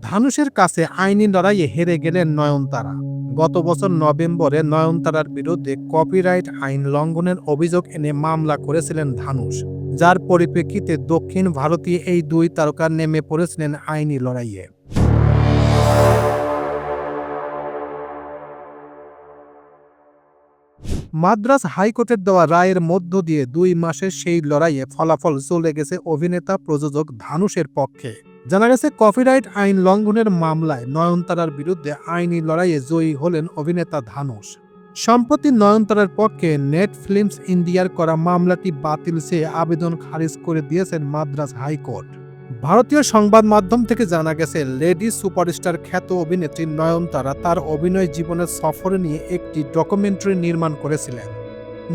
ধানুষের কাছে আইনি লড়াইয়ে হেরে গেলেন নয়নতারা। গত বছর নভেম্বরে নয়নতারার বিরুদ্ধে কপিরাইট আইন লঙ্ঘনের অভিযোগ এনে মামলা করেছিলেন ধানুষ যার পরিপ্রেক্ষিতে দক্ষিণ ভারতীয় এই দুই তারকা নেমে পড়েছিলেন আইনি লড়াইয়ে। মাদ্রাস হাইকোর্টের দেওয়া রায়ের মধ্য দিয়ে দুই মাসের সেই লড়াইয়ে ফলাফল চলে গেছে অভিনেতা প্রযোজক ধানুষের পক্ষে। জানা গেছে, কপিরাইট আইন লঙ্ঘনের মামলায় নয়নতারার বিরুদ্ধে আইনি লড়াইয়ে জয়ী হলেন অভিনেতা ধানুষ সম্প্রতি নয়নতারার পক্ষে নেট ফিল্মস ইন্ডিয়ার করা মামলাটি বাতিল চেয়ে আবেদন খারিজ করে দিয়েছেন মাদ্রাস হাইকোর্ট। ভারতীয় সংবাদ মাধ্যম থেকে জানা গেছে, লেডি সুপারস্টার খ্যাত অভিনেত্রী নয়নতারা তার অভিনয় জীবনের সফর নিয়ে একটি ডকুমেন্টারি নির্মাণ করেছিলেন।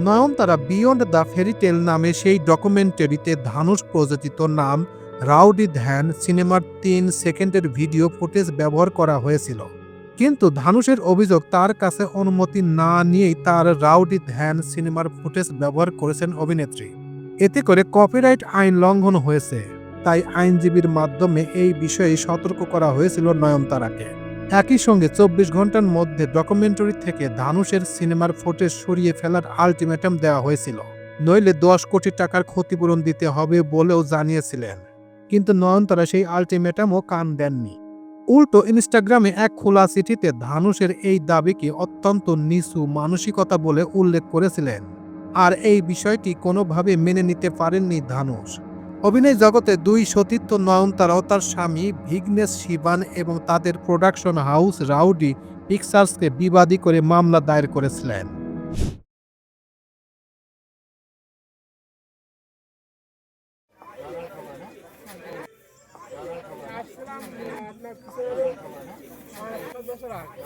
নয়নতারা বিয়ন্ড দ্য ফেরিটেল নামে সেই ডকুমেন্টারিতে ধানুষ প্রযোজিত নাম রাউডি ধ্যান সিনেমার তিন সেকেন্ডের ভিডিও ফুটেজ ব্যবহার করা হয়েছিল। কিন্তু ধানুষের অভিযোগ তার কাছে অনুমতি না নিয়েই তার রাউডি ধ্যান সিনেমার ফুটেজ ব্যবহার করেছেন অভিনেত্রী। এতে করে কপিরাইট আইন লঙ্ঘন হয়েছে। তাই আইনজীবীর মাধ্যমে এই বিষয়ে সতর্ক করা হয়েছিল নয়নতারাকে। একই সঙ্গে চব্বিশ ঘণ্টার মধ্যে ডকুমেন্টারি থেকে ধানুষের সিনেমার ফুটেজ সরিয়ে ফেলার আলটিমেটাম দেওয়া হয়েছিল। নইলে দশ কোটি টাকার ক্ষতিপূরণ দিতে হবে বলেও জানিয়েছিলেন। কিন্তু নয়নতারা সেই আলটিমেটামও কান দেননি। উল্টো ইনস্টাগ্রামে এক খোলা চিঠিতে ধানুষের এই দাবিকে অত্যন্ত নিচু মানসিকতা বলে উল্লেখ করেছিলেন। আর এই বিষয়টি কোনোভাবে মেনে নিতে পারেননি ধানুষ অভিনয় জগতে দুই সতীর্থ নয়নতারাও তার স্বামী ভিগনেশ শিবান এবং তাদের প্রোডাকশন হাউস রাউডি পিকচার্সকে বিবাদী করে মামলা দায়ের করেছিলেন। আপনার বছর আগে